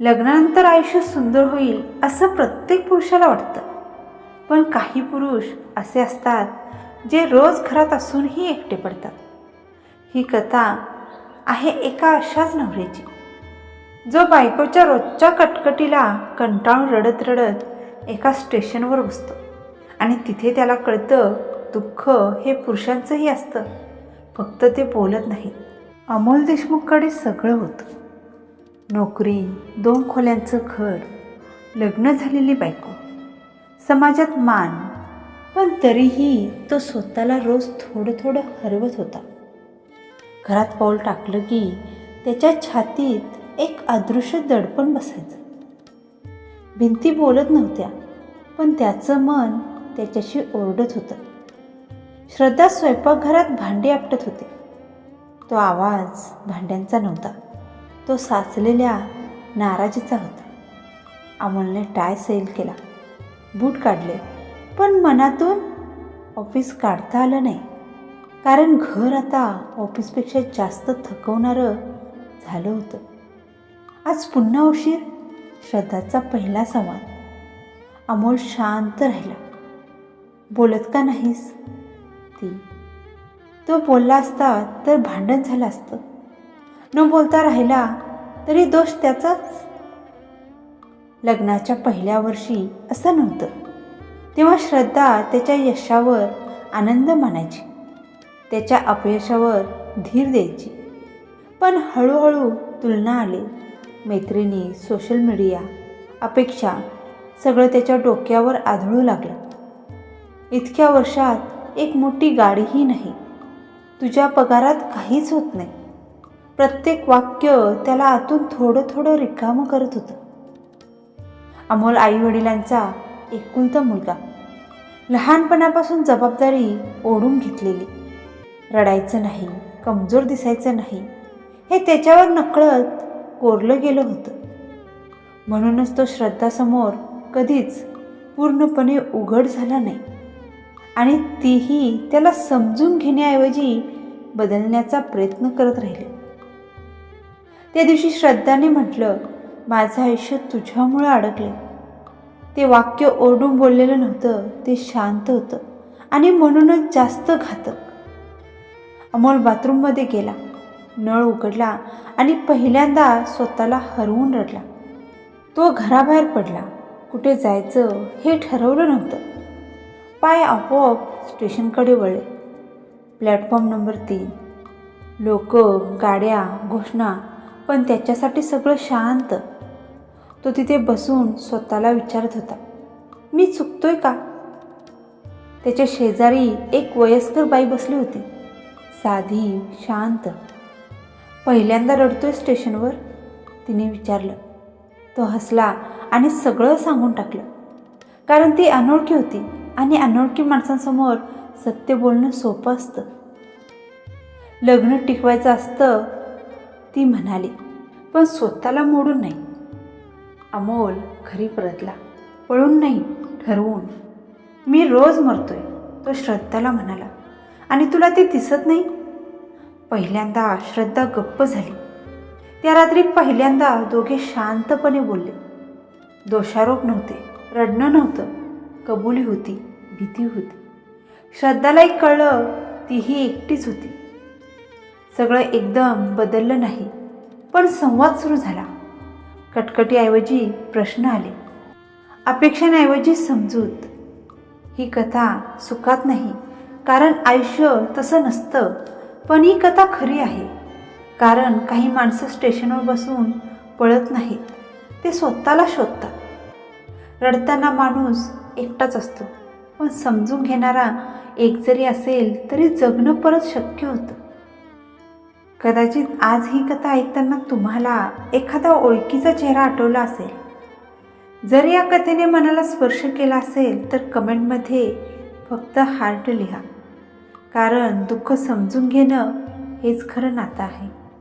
लग्नानंतर आयुष्य सुंदर होईल असं प्रत्येक पुरुषाला वाटतं. पण काही पुरुष असे असतात जे रोज घरात असूनही एकटे पडतात. ही कथा आहे एका अशाच नवऱ्याची. जो बायकोच्या रोजच्या कटकटीला कंटाळून रडत रडत एका स्टेशनवर बसतो. आणि तिथे त्याला कळतं दुःख हे पुरुषांचंही असतं. फक्त ते बोलत नाही. अमोल देशमुखकडे सगळं होतं. नोकरी दोन खोल्यांचं घर लग्न झालेली बायको. समाजात मान पण तरीही तो स्वतःला रोज थोडं थोडं हरवत होता. घरात पाऊल टाकलं की त्याच्या छातीत एक अदृश्य दडपण बसायचं. भिंती बोलत नव्हत्या पण त्याचं मन त्याच्याशी ओरडत होतं. श्रद्धा स्वयंपाकघरात भांडी आपटत होते. तो आवाज भांड्यांचा नव्हता. तो साचलेल्या नाराजीचा होता. अमोलने टाय सैल केला. बूट काढले. पण मनातून ऑफिस काढता आलं नाही. कारण घर आता ऑफिसपेक्षा जास्त थकवणारं झालं होतं. आज पुन्हा उशीर. श्रद्धाचा पहिला संवाद. अमोल शांत राहिला. बोलत का नाहीस? ती. तो बोलला असता तर भांडण झालं असतं. न बोलता राहिला तरी दोष त्याचाच. लग्नाच्या पहिल्या वर्षी असं नव्हतं. तेव्हा श्रद्धा त्याच्या यशावर आनंद मानायची. त्याच्या अपयशावर धीर द्यायची. पण हळूहळू तुलना आली. मैत्रिणी सोशल मीडिया अपेक्षा सगळं त्याच्या डोक्यावर आढळू लागलं. इतक्या वर्षात एक मोठी गाडीही नाही. तुझ्या पगारात काहीच होत नाही. प्रत्येक वाक्य त्याला आतून थोडं थोडं रिकामं करत होतं. अमोल आई वडिलांचा एकुलता मुलगा. लहानपणापासून जबाबदारी ओढून घेतलेली. रडायचं नाही कमजोर दिसायचं नाही हे त्याच्यावर नकळत कोरलं गेलं होतं. म्हणूनच तो श्रद्धासमोर कधीच पूर्णपणे उघड झाला नाही. आणि तीही त्याला समजून घेण्याऐवजी बदलण्याचा प्रयत्न करत राहिले. त्या दिवशी श्रद्धाने म्हटलं माझं आयुष्य तुझ्यामुळं अडकलं ते वाक्य ओरडून बोललेलं नव्हतं ते शांत होतं आणि म्हणूनच जास्त घातक. अमोल बाथरूममध्ये गेला नळ उघडला आणि पहिल्यांदा स्वतःला हरवून रडला. तो घराबाहेर पडला कुठे जायचं हे ठरवलं नव्हतं. पाय आपोआप स्टेशनकडे वळले. प्लॅटफॉर्म नंबर तीन. लोक गाड्या घोषणा पण त्याच्यासाठी सगळं शांत. तो तिथे बसून स्वतःला विचारत होता मी चुकतोय का? त्याच्या शेजारी एक वयस्कर बाई बसली होती साधी शांत. पहिल्यांदा रडतोय स्टेशनवर तिने विचारलं. तो हसला आणि सगळं सांगून टाकलं. कारण ती अनोळखी होती आणि अनोळखी माणसांसमोर सत्य बोलणं सोपं असतं. लग्न टिकवायचं असतं ती म्हणाली पण स्वतःला मोडून नाही. अमोल घरी परतला पळून नाही ठरवून. मी रोज मरतोय तो श्रद्धाला म्हणाला आणि तुला ते दिसत नाही? पहिल्यांदा श्रद्धा गप्प झाली. त्या रात्री पहिल्यांदा दोघे शांतपणे बोलले. दोषारोप नव्हते रडणं नव्हतं कबुली होती भीती होती. श्रद्धालाही कळलं तीही एकटीच होती. सगळं एकदम बदललं नाही. पण संवाद सुरू झाला. कटकटीऐवजी प्रश्न आले. अपेक्षांऐवजी समजूत. ही कथा सुखात नाही. कारण आयुष्य तसं नसतं. पण ही कथा खरी आहे. कारण काही माणसं स्टेशनवर बसून पळत नाहीत. ते स्वतःला शोधतात. रडताना माणूस एकटाच असतो. पण समजून घेणारा एक जरी असेल तरी जगणं परत शक्य होतं. कदाचित आज ही कथा ऐकताना तुम्हाला एखादा ओळखीचा चेहरा आठवला असेल. जर या कथेने मनाला स्पर्श केला असेल तर कमेंटमध्ये फक्त हार्ट लिहा. कारण दुःख समजून घेणं हेच खरं नातं आहे.